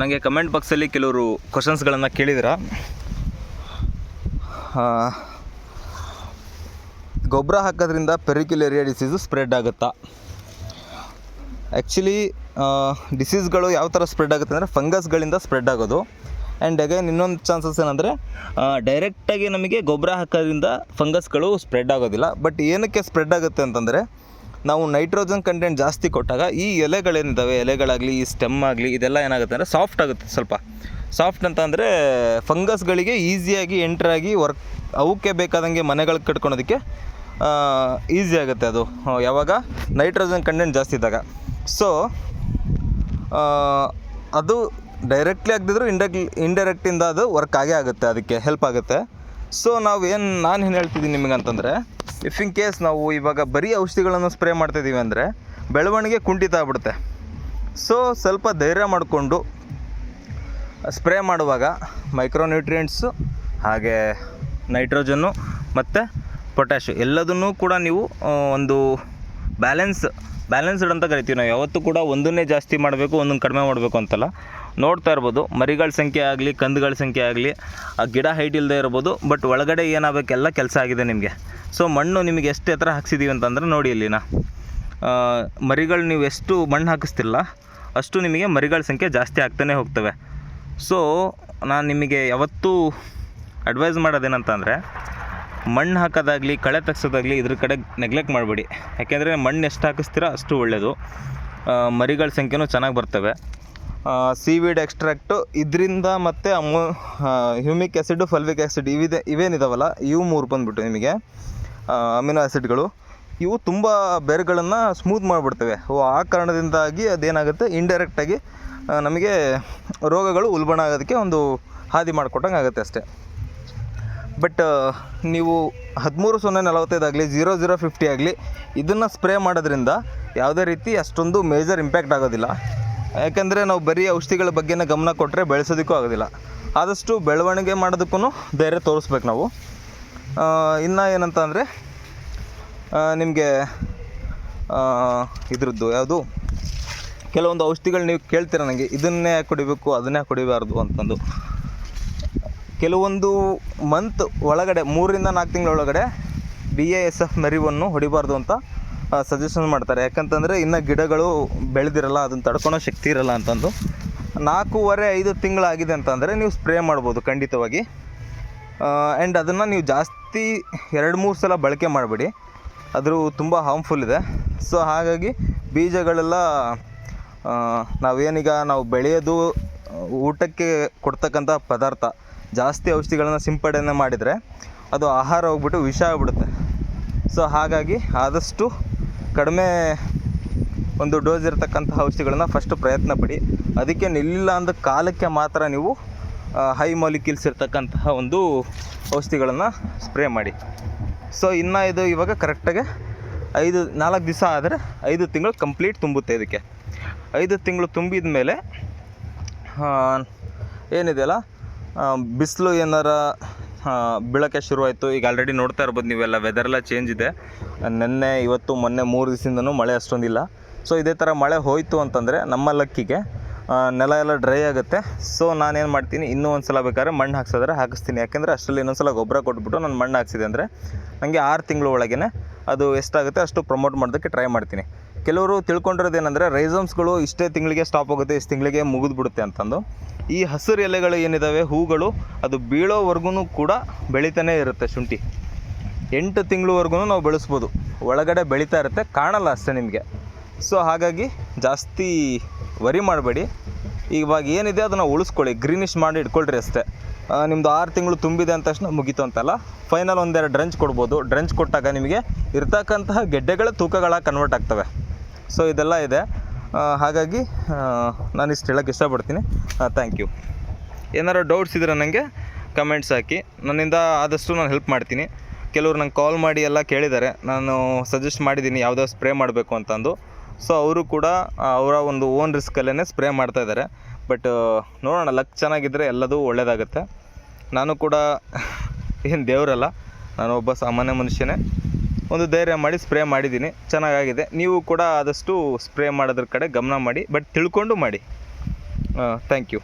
ನನಗೆ ಕಮೆಂಟ್ ಬಾಕ್ಸಲ್ಲಿ ಕೆಲವರು ಕ್ವಶನ್ಸ್ಗಳನ್ನು ಕೇಳಿದ್ರ? ಗೊಬ್ಬರ ಹಾಕೋದ್ರಿಂದ ಪೆರಿಕ್ಯುಲೇರಿಯಾ ಡಿಸೀಸು ಸ್ಪ್ರೆಡ್ ಆಗುತ್ತಾ? ಆ್ಯಕ್ಚುಲಿ ಡಿಸೀಸ್ಗಳು ಯಾವ ಥರ ಸ್ಪ್ರೆಡ್ ಆಗುತ್ತೆ ಅಂದರೆ ಫಂಗಸ್ಗಳಿಂದ ಸ್ಪ್ರೆಡ್ ಆಗೋದು. ಆ್ಯಂಡ್ ಅಗೇನ್ ಇನ್ನೊಂದು ಚಾನ್ಸಸ್ ಏನಂದರೆ ಡೈರೆಕ್ಟಾಗಿ ನಮಗೆ ಗೊಬ್ಬರ ಹಾಕೋದ್ರಿಂದ ಫಂಗಸ್ಗಳು ಸ್ಪ್ರೆಡ್ ಆಗೋದಿಲ್ಲ. ಬಟ್ ಏನಕ್ಕೆ ಸ್ಪ್ರೆಡ್ ಆಗುತ್ತೆ ಅಂತಂದರೆ ನಾವು ನೈಟ್ರೋಜನ್ ಕಂಟೆಂಟ್ ಜಾಸ್ತಿ ಕೊಟ್ಟಾಗ ಈ ಎಲೆಗಳೇನಿದ್ದಾವೆ ಎಲೆಗಳಾಗಲಿ, ಈ ಸ್ಟೆಮ್ ಆಗಲಿ, ಇದೆಲ್ಲ ಏನಾಗುತ್ತೆ ಅಂದರೆ ಸಾಫ್ಟ್ ಆಗುತ್ತೆ ಸ್ವಲ್ಪ. ಸಾಫ್ಟ್ ಅಂತ ಅಂದರೆ ಫಂಗಸ್ಗಳಿಗೆ ಈಸಿಯಾಗಿ ಎಂಟ್ರಾಗಿ ವರ್ಕ್ ಅವಕ್ಕೆ ಬೇಕಾದಂಗೆ ಮನೆಗಳು ಕಟ್ಕೊಳೋದಕ್ಕೆ ಈಸಿ ಆಗುತ್ತೆ ಅದು. ಯಾವಾಗ? ನೈಟ್ರೋಜನ್ ಕಂಟೆಂಟ್ ಜಾಸ್ತಿ ಇದ್ದಾಗ. ಸೊ ಅದು ಡೈರೆಕ್ಟ್ಲಿ ಆಗದಿದ್ರು ಇಂಡಕ್ ಇಂಡೈರೆಕ್ಟಿಂದ ಅದು ವರ್ಕ್ ಆಗೇ ಆಗುತ್ತೆ, ಅದಕ್ಕೆ ಹೆಲ್ಪ್ ಆಗುತ್ತೆ. ಸೊ ನಾವು ಏನು ನಾನು ಏನು ಹೇಳ್ತಿದ್ದೀನಿ ನಿಮಗೆ ಅಂತಂದರೆ ಇಫ್ ಇನ್ ಕೇಸ್ ನಾವು ಇವಾಗ ಬರೀ ಔಷಧಿಗಳನ್ನು ಸ್ಪ್ರೇ ಮಾಡ್ತಿದ್ದೀವಿ ಅಂದರೆ, ಬೆಳವಣಿಗೆ ಕುಂಠಿತ ಆಗ್ಬಿಡುತ್ತೆ. ಸೊ ಸ್ವಲ್ಪ ಧೈರ್ಯ ಮಾಡಿಕೊಂಡು ಸ್ಪ್ರೇ ಮಾಡುವಾಗ ಮೈಕ್ರೋನ್ಯೂಟ್ರಿಯೆಂಟ್ಸು ಹಾಗೆ ನೈಟ್ರೋಜನ್ನು ಮತ್ತು ಪೊಟ್ಯಾಶು ಎಲ್ಲದನ್ನೂ ಕೂಡ ನೀವು ಒಂದು ಬ್ಯಾಲೆನ್ಸ್ ಬ್ಯಾಲೆನ್ಸ್ಡ್ ಅಂತ ಕರಿತೀವಿ ನಾವು. ಯಾವತ್ತೂ ಕೂಡ ಒಂದನ್ನೇ ಜಾಸ್ತಿ ಮಾಡಬೇಕು ಒಂದನ್ನು ಕಡಿಮೆ ಮಾಡಬೇಕು ಅಂತಲ್ಲ. ನೋಡ್ತಾ ಇರ್ಬೋದು. ಮರಿಗಳ ಸಂಖ್ಯೆ ಆಗಲಿ, ಕಂದುಗಳ ಸಂಖ್ಯೆ ಆಗಲಿ, ಆ ಗಿಡ ಹೈಟ್ ಇಲ್ಲದೆ ಇರ್ಬೋದು ಬಟ್ ಒಳಗಡೆ ಏನಾಗಬೇಕೆಲ್ಲ ಕೆಲಸ ಆಗಿದೆ ನಿಮಗೆ. ಸೊ ಮಣ್ಣು ನಿಮಗೆ ಎಷ್ಟು ಎತ್ತರ ಹಾಕ್ಸಿದ್ದೀವಿ ಅಂತಂದ್ರೆ ನೋಡಿ ಇಲ್ಲಿನ. ಮರಿಗಳು ನೀವು ಎಷ್ಟು ಮಣ್ಣು ಹಾಕಿಸ್ತಿಲ್ಲ, ಅಷ್ಟು ನಿಮಗೆ ಮರಿಗಳ ಸಂಖ್ಯೆ ಜಾಸ್ತಿ ಆಗ್ತಾನೆ ಹೋಗ್ತವೆ. ಸೊ ನಾನು ನಿಮಗೆ ಯಾವತ್ತೂ ಅಡ್ವೈಸ್ ಮಾಡೋದೇನಂತಂದರೆ, ಮಣ್ಣು ಹಾಕೋದಾಗಲಿ, ಕಳೆ ತೆಗ್ಸೋದಾಗಲಿ ಇದ್ರ ಕಡೆ ನೆಗ್ಲೆಕ್ಟ್ ಮಾಡಬೇಡಿ. ಯಾಕೆಂದರೆ ಮಣ್ಣು ಎಷ್ಟು ಹಾಕಿಸ್ತೀರ ಅಷ್ಟು ಒಳ್ಳೆಯದು ಮರಿಗಳ ಸಂಖ್ಯೆನೂ ಚೆನ್ನಾಗಿ ಬರ್ತವೆ. ಸೀವೀಡ್ ಎಕ್ಸ್ಟ್ರಾಕ್ಟು ಇದರಿಂದ ಮತ್ತು ಅಮೋ ಹ್ಯೂಮಿಕ್ ಆ್ಯಸಿಡು ಫಲ್ವಿಕ್ ಆ್ಯಸಿಡ್ ಇವಿದೆ, ಇವೇನಿದಾವಲ್ಲ, ಇವು ಮೂರು ಬಂದುಬಿಟ್ಟು ನಿಮಗೆ ಅಮಿನೋ ಆ್ಯಸಿಡ್ಗಳು ಇವು ತುಂಬ ಬೇರುಗಳನ್ನು ಸ್ಮೂತ್ ಮಾಡಿಬಿಡ್ತವೆ. ಆ ಕಾರಣದಿಂದಾಗಿ ಅದೇನಾಗುತ್ತೆ? ಇಂಡೈರೆಕ್ಟಾಗಿ ನಮಗೆ ರೋಗಗಳು ಉಲ್ಬಣ ಆಗೋದಕ್ಕೆ ಒಂದು ಹಾದಿ ಮಾಡಿಕೊಟ್ಟಂಗೆ ಆಗುತ್ತೆ ಅಷ್ಟೇ. ಬಟ್ ನೀವು ಹದಿಮೂರು ಸೊನ್ನೆ ನಲವತ್ತೈದು ಆಗಲಿ ಜೀರೋ ಜೀರೋ ಫಿಫ್ಟಿ ಆಗಲಿ, ಇದನ್ನು ಸ್ಪ್ರೇ ಮಾಡೋದ್ರಿಂದ ಯಾವುದೇ ರೀತಿ ಅಷ್ಟೊಂದು ಮೇಜರ್ ಇಂಪ್ಯಾಕ್ಟ್ ಆಗೋದಿಲ್ಲ. ಯಾಕೆಂದರೆ ನಾವು ಬರೀ ಔಷಧಿಗಳ ಬಗ್ಗೆನೇ ಗಮನ ಕೊಟ್ಟರೆ ಬೆಳೆಸೋದಕ್ಕೂ ಆಗೋದಿಲ್ಲ. ಆದಷ್ಟು ಬೆಳವಣಿಗೆ ಮಾಡೋದಕ್ಕೂ ಧೈರ್ಯ ತೋರಿಸ್ಬೇಕು ನಾವು. ಇನ್ನು ಏನಂತ ಅಂದರೆ ನಿಮಗೆ ಇದ್ರದ್ದು ಯಾವುದು? ಕೆಲವೊಂದು ಔಷಧಿಗಳು ನೀವು ಕೇಳ್ತೀರ ನನಗೆ ಇದನ್ನೇ ಕುಡಿಬೇಕು, ಅದನ್ನೇ ಕುಡಿಬಾರ್ದು ಅಂತಂದು. ಕೆಲವೊಂದು ಮಂತ್ ಒಳಗಡೆ ಮೂರರಿಂದ ನಾಲ್ಕು ತಿಂಗಳ ಒಳಗಡೆ ಬಿ ಎ ಎಸ್ ಎಫ್ ಮೆರಿವನ್ನು ಹೊಡಿಬಾರ್ದು ಅಂತ ಸಜೆಷನ್ ಮಾಡ್ತಾರೆ. ಯಾಕಂತಂದರೆ ಇನ್ನು ಗಿಡಗಳು ಬೆಳೆದಿರಲ್ಲ, ಅದನ್ನು ತಡ್ಕೊಳೋ ಶಕ್ತಿ ಇರಲ್ಲ ಅಂತಂದು. ನಾಲ್ಕೂವರೆ, ಐದು ತಿಂಗಳಾಗಿದೆ ಅಂತಂದರೆ ನೀವು ಸ್ಪ್ರೇ ಮಾಡ್ಬೋದು ಖಂಡಿತವಾಗಿ. ಆ್ಯಂಡ್ ಅದನ್ನು ನೀವು ಜಾಸ್ತಿ ಎರಡು, ಮೂರು ಸಲ ಬಳಕೆ ಮಾಡಬೇಡಿ. ಅದ್ರ ತುಂಬ ಹಾರ್ಮ್ಫುಲ್ ಇದೆ. ಸೊ ಹಾಗಾಗಿ ಬೀಜಗಳೆಲ್ಲ ನಾವೇನೀಗ ನಾವು ಬೆಳೆಯೋದು, ಊಟಕ್ಕೆ ಕೊಡ್ತಕ್ಕಂಥ ಪದಾರ್ಥ, ಜಾಸ್ತಿ ಔಷಧಿಗಳನ್ನು ಸಿಂಪಡಣೆ ಮಾಡಿದರೆ ಅದು ಆಹಾರ ಹೋಗ್ಬಿಟ್ಟು ವಿಷ ಆಗ್ಬಿಡುತ್ತೆ. ಸೊ ಹಾಗಾಗಿ ಆದಷ್ಟು ಕಡಿಮೆ ಒಂದು ಡೋಸ್ ಇರತಕ್ಕಂಥ ಔಷಧಿಗಳನ್ನ ಫಸ್ಟ್ ಪ್ರಯತ್ನ ಪಡಿ. ಅದಕ್ಕೆ ನಿಲ್ಲಿಲ್ಲ ಅಂದ ಕಾಲಕ್ಕೆ ಮಾತ್ರ ನೀವು ಹೈ ಮಾಲಿಕ್ಯೂಲ್ಸ್ ಇರತಕ್ಕಂತಹ ಒಂದು ಔಷಧಿಗಳನ್ನು ಸ್ಪ್ರೇ ಮಾಡಿ. ಸೊ ಇನ್ನು ಇದು ಇವಾಗ ಕರೆಕ್ಟಾಗಿ ಐದು, ನಾಲ್ಕು ದಿವಸ ಆದರೆ ಐದು ತಿಂಗಳು ಕಂಪ್ಲೀಟ್ ತುಂಬುತ್ತೆ ಇದಕ್ಕೆ. ಐದು ತಿಂಗಳು ತುಂಬಿದ ಮೇಲೆ ಏನಿದೆಯಲ್ಲ ಬಿಸಿಲು ಏನಾರ ಬೀಳೋಕ್ಕೆ ಶುರುವಾಯಿತು. ಈಗ ಆಲ್ರೆಡಿ ನೋಡ್ತಾ ಇರ್ಬೋದು ನೀವೆಲ್ಲ. ವೆದರೆಲ್ಲ ಚೇಂಜ್ ಇದೆ. ನಿನ್ನೆ, ಇವತ್ತು, ಮೊನ್ನೆ ಮೂರು ದಿವಸದಿಂದನೂ ಮಳೆ ಅಷ್ಟೊಂದಿಲ್ಲ. ಸೊ ಇದೇ ಥರ ಮಳೆ ಹೋಯಿತು ಅಂತಂದರೆ ನಮ್ಮ ಲಕ್ಕಿಗೆ ನೆಲ ಎಲ್ಲ ಡ್ರೈ ಆಗುತ್ತೆ. ಸೊ ನಾನೇನು ಮಾಡ್ತೀನಿ? ಇನ್ನೂ ಒಂದು ಸಲ ಬೇಕಾದ್ರೆ ಮಣ್ಣು ಹಾಕ್ಸಿದ್ರೆ ಹಾಕಿಸ್ತೀನಿ. ಯಾಕೆಂದರೆ ಅಷ್ಟರಲ್ಲಿ ಇನ್ನೊಂದು ಸಲ ಗೊಬ್ಬರ ಕೊಟ್ಬಿಟ್ಟು ನಾನು ಮಣ್ಣು ಹಾಕ್ಸಿದೆ ಅಂದರೆ ನನಗೆ ಆರು ತಿಂಗಳ ಒಳಗೇ ಅದು ಎಷ್ಟಾಗುತ್ತೆ ಅಷ್ಟು ಪ್ರಮೋಟ್ ಮಾಡೋದಕ್ಕೆ ಟ್ರೈ ಮಾಡ್ತೀನಿ. ಕೆಲವರು ತಿಳ್ಕೊಂಡಿರೋದು ಏನಂದರೆ ರೈಸಮ್ಸ್ಗಳು ಇಷ್ಟೇ ತಿಂಗಳಿಗೆ ಸ್ಟಾಪ್ ಆಗುತ್ತೆ, ಇಷ್ಟು ತಿಂಗಳಿಗೆ ಮುಗಿದ್ಬಿಡುತ್ತೆ ಅಂತಂದು. ಈ ಹಸಿರು ಎಲೆಗಳು ಏನಿದ್ದಾವೆ ಹೂಗಳು, ಅದು ಬೀಳೋವರೆಗೂ ಕೂಡ ಬೆಳೀತಾನೇ ಇರುತ್ತೆ ಶುಂಠಿ. ಎಂಟು ತಿಂಗಳವರೆಗೂ ನಾವು ಬೆಳೆಸ್ಬೋದು. ಒಳಗಡೆ ಬೆಳೀತಾ ಇರುತ್ತೆ, ಕಾಣಲ್ಲ ಅಷ್ಟೇ ನಿಮಗೆ. ಸೊ, ಹಾಗಾಗಿ ಜಾಸ್ತಿ ವರಿ ಮಾಡಬೇಡಿ. ಇವಾಗ ಏನಿದೆ ಅದನ್ನು ಉಳಿಸ್ಕೊಳ್ಳಿ ಗ್ರೀನಿಶ್ ಮಾಡಿ ಇಟ್ಕೊಳ್ರಿ ಅಷ್ಟೇ. ನಿಮ್ಮದು ಆರು ತಿಂಗಳು ತುಂಬಿದೆ ಅಂದ ತಕ್ಷಣ ಮುಗೀತು ಅಂತಲ್ಲ, ಫೈನಲ್ ಒಂದೆರಡು ಡ್ರಂಚ್ ಕೊಡ್ಬೋದು. ಡ್ರಂಚ್ ಕೊಟ್ಟಾಗ ನಿಮಗೆ ಇರ್ತಕ್ಕಂತಹ ಗೆಡ್ಡೆಗಳ ತೂಕಗಳ ಕನ್ವರ್ಟ್ ಆಗ್ತವೆ. ಸೊ ಇದೆಲ್ಲ ಇದೆ. ಹಾಗಾಗಿ ನಾನು ಇಷ್ಟು ಹೇಳೋಕ್ಕೆ ಇಷ್ಟಪಡ್ತೀನಿ. ಥ್ಯಾಂಕ್ ಯು ಏನಾರು ಡೌಟ್ಸ್ ಇದ್ದರೆ ನನಗೆ ಕಮೆಂಟ್ಸ್ ಹಾಕಿ. ನನ್ನಿಂದ ಆದಷ್ಟು ನಾನು ಹೆಲ್ಪ್ ಮಾಡ್ತೀನಿ. ಕೆಲವರು ನಂಗೆ ಕಾಲ್ ಮಾಡಿ ಎಲ್ಲ ಕೇಳಿದ್ದಾರೆ. ನಾನು ಸಜೆಸ್ಟ್ ಮಾಡಿದ್ದೀನಿ ಯಾವುದೋ ಸ್ಪ್ರೇ ಮಾಡಬೇಕು ಅಂತಂದು. ಸೊ ಅವರು ಕೂಡ ಅವರ ಒಂದು ಓನ್ ರಿಸ್ಕಲ್ಲೇ ಸ್ಪ್ರೇ ಮಾಡ್ತಾ ಇದ್ದಾರೆ. ಬಟ್ ನೋಡೋಣ ಲಕ್ ಚೆನ್ನಾಗಿದ್ದರೆ ಎಲ್ಲದೂ ಒಳ್ಳೆಯದಾಗುತ್ತೆ ನಾನು ಕೂಡ, ಏನು ದೇವರಲ್ಲ. ನಾನು ಒಬ್ಬ ಸಾಮಾನ್ಯ ಮನುಷ್ಯನೇ. ಒಂದು ಧೈರ್ಯ ಮಾಡಿ ಸ್ಪ್ರೇ ಮಾಡಿದ್ದೀನಿ. ಚೆನ್ನಾಗಾಗಿದೆ. ನೀವು ಕೂಡ ಆದಷ್ಟು ಸ್ಪ್ರೇ ಮಾಡೋದ್ರ ಕಡೆ ಗಮನ ಮಾಡಿ, ಬಟ್ ತಿಳ್ಕೊಂಡು ಮಾಡಿ. Thank you